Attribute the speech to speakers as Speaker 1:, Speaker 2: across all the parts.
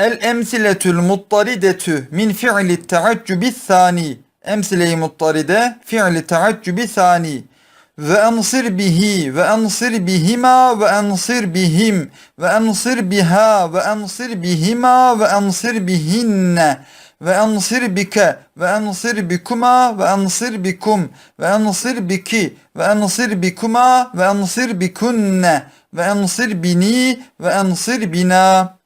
Speaker 1: El emsiletül muttaridetü min fi'li teaccübi sani. Emsile-i muttaride fi'li teaccübi sani. Ve ensir bihi ve ensir bihima ve ensir bihim ve ensir biha ve ensir bihima ve ensir bihinne ve ensir bike ve ensir bikuma ve ensir bikum ve ensir biki ve ensir bikuma ve ensir bikunne ve ensir bini ve ensir bina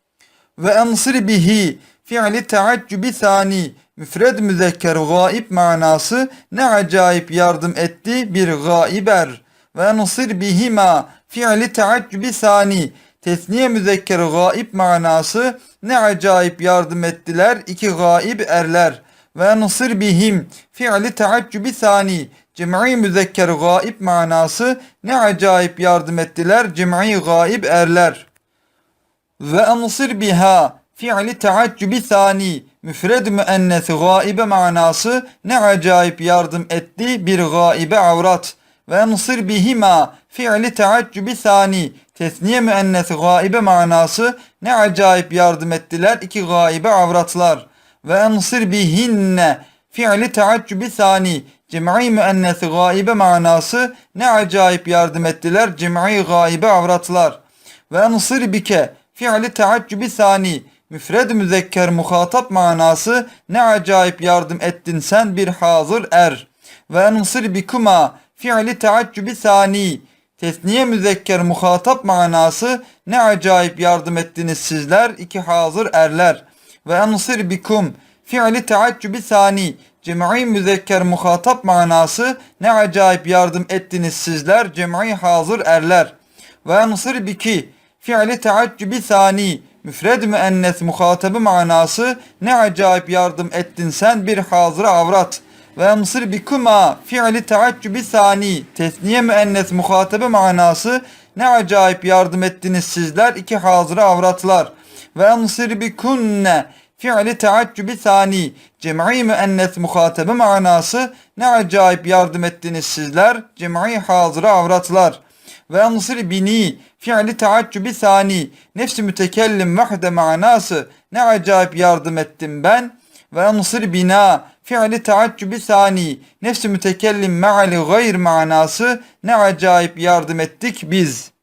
Speaker 1: ve ensir bihi fiili teaccübi sani müfred müzekker gaib manası ne acayip yardım etti bir gaiber ve ensir bihima fiili teaccübi sani tesniye müzekker gaib manası ne acayip yardım ettiler iki gaib erler. Ve ensir bihim fiili teaccübi sani cem'i müzekker gaib manası ne acayip yardım ettiler cem'i gaib erler ve ensir biha fiili teaccübi sani müfred müennes gaibe manası ne acayip yardım etti bir gaibe avrat. Ve ensir bihima fiili teaccübi sani tesniye müennes gaibe manası ne acayip yardım ettiler iki gaibe avratlar. Ve ensir bihinne fiili teaccübi sani cem'i müennes gaibe manası ne acayip yardım ettiler cem'i gaibe avratlar. Ve ensir bike fiili teaccübi sani. Müfred müzekker muhatap manası ne acayip yardım ettin sen bir hazır er. Ve ensir bikuma fiili teaccübi sani. Tesniye müzekker muhatap manası ne acayip yardım ettiniz sizler iki hazır erler. Ve ensir bikum fiili teaccübi sani. Cem'i müzekker muhatap manası ne acayip yardım ettiniz sizler cem'i hazır erler. Ve ensir biki fiili teaccübi sani. Müfred müennes muhatabı manası. Ne acayip yardım ettin sen bir hazıra avrat. Ve ensir bikuma fiili teaccübi sani. Tesniye müennes muhatabı manası. Ne acayip yardım ettiniz sizler iki hazıra avratlar. Ve ensir bikunne fiili teaccübi sani. Cem'i müennes muhatabı manası. Ne acayip yardım ettiniz sizler cem'i hazıra avratlar ve ansır bini fiili taaccubi sani. Nefsi mütekellim vahde manası. Ne acayip yardım ettim ben. Ve ansır bina fiili taaccubi sani. Nefsi mütekellim meali gayr manası. Ne acayip yardım ettik biz.